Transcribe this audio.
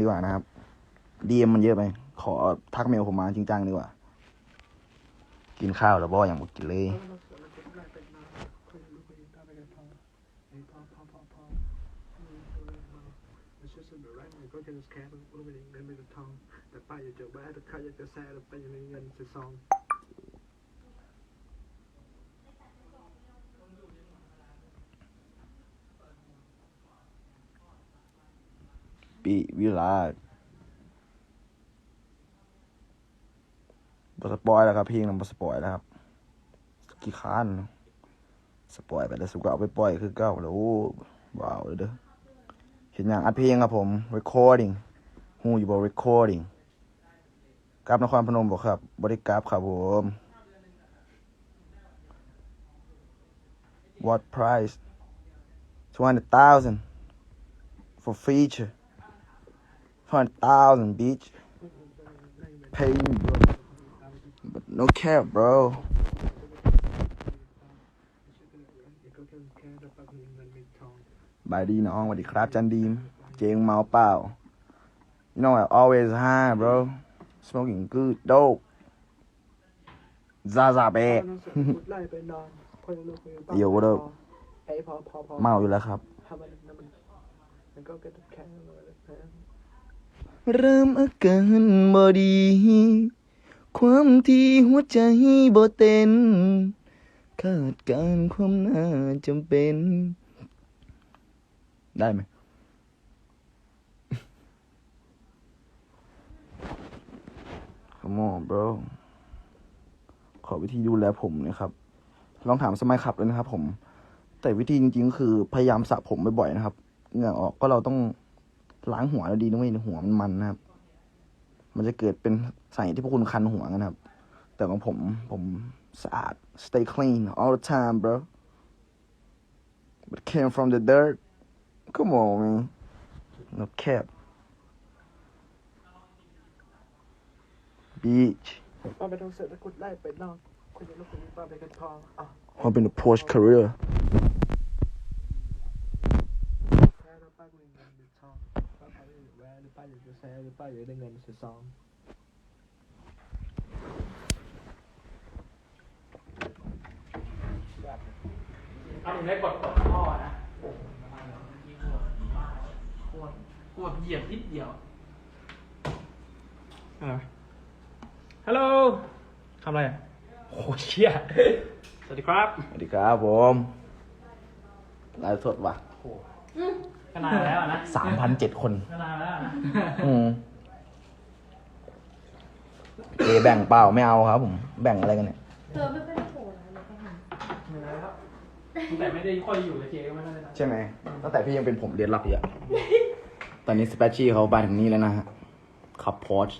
ดีกว่านะครับดีเอ็มมันเยอะไป ขอทักเมลผมมาจริงจังดีกว่า กินข้าวแล้วบ่อย่างบอกกินเลย ก็จะแกนลงไปในเงินในทอง แต่ป้าอยากจะแวะแต่ข้าอยากจะแซ่แต่ป้ายังไม่มีเงินซื้อซอง ปีวิลาศบสปอยแล้วครับเพี่น้องบสปอยแล้วครับกี่ค้านสปอยไปแล้วสุกเอาไปปล่อยคือเก้าแล้วโอ้ว้าวเลยเด้อเห็นอย่างอัดเพลงครับผม recording หูอยู่บน recording กราบนครพนมบอกครับบริกราบครับผม what price 20,000 for feature 200,000 bitch pay me bro but no cap bro บายดีน้องสวัสดีครับจันดีมเจงเมาเปล่า you know I always high bro smoking good dope ซาซาเบะไล่ไปนอะกไปเดี๋ยวเด้อไอ้พอพอพอเมาอยู่แล้วครับ ทำมันนั่นมันมันก็เกิดแค่เลยแพ้ เริ่มอาการบ่ดี ความที่หัวใจบ่เต้นขาดการความน่าจำเป็น ได้ไหม Come on bro ขอวิธีดูแลผมนะครับ ลองถามสมัยขับเลยนะครับผม แต่วิธีจริงๆ คือพยายามสระผมบ่อยๆนะครับ เหงื่อออกก็เราต้อง ล้างหัวแล้วดีนะเว้ยหัวมันมันนะครับ มันจะเกิดเป็นสาเหตุที่พวกคุณคันหัวกันนะครับ แต่ของผมผมสะอาด stay clean all the time bro but came from the dirt come on man no cap beach ป้าไปต้องเสร็จแล้วกดไล่ไปนอนคนจะลุกไปป้าไปกันทองอะ I've been a Porsche career แค่ป้ามีเงินมีทองป้าไป แวะหรือป้าอยากจะแซ่หรือป้าอยากได้เงินซื้อซองเอาถึงได้กดกดพ่อนะโอ้โหน้ำมันเหลือเมื่อกี้กดกดกดเหยียบนิดเดียวอะไรฮัลโหลทำอะไรอะโอ้โหเชี่ยสวัสดีครับ สวัสดีครับผมไลฟ์สดว่ะ โอ้โห ก็นานแล้วอะนะสามพันเจ็ดคน ก็นานแล้วอะนะอืมเจแบ่งเปล่าไม่เอาครับ ผม แบ่งอะไรกันเนี่ย เธอไม่ค่อยได้โผล่นะเราก็เห็นไม่ได้แล้วตั้งแต่ไม่ได้ค่อยอยู่กับเจก็ไม่ได้นะใช่ไหมตั้งแต่พี่ยังเป็นผมเรียนรับอยู่อะตอนนี้สเปชชี่เขาไปถึงนี่แล้วนะฮะขับพอร์ช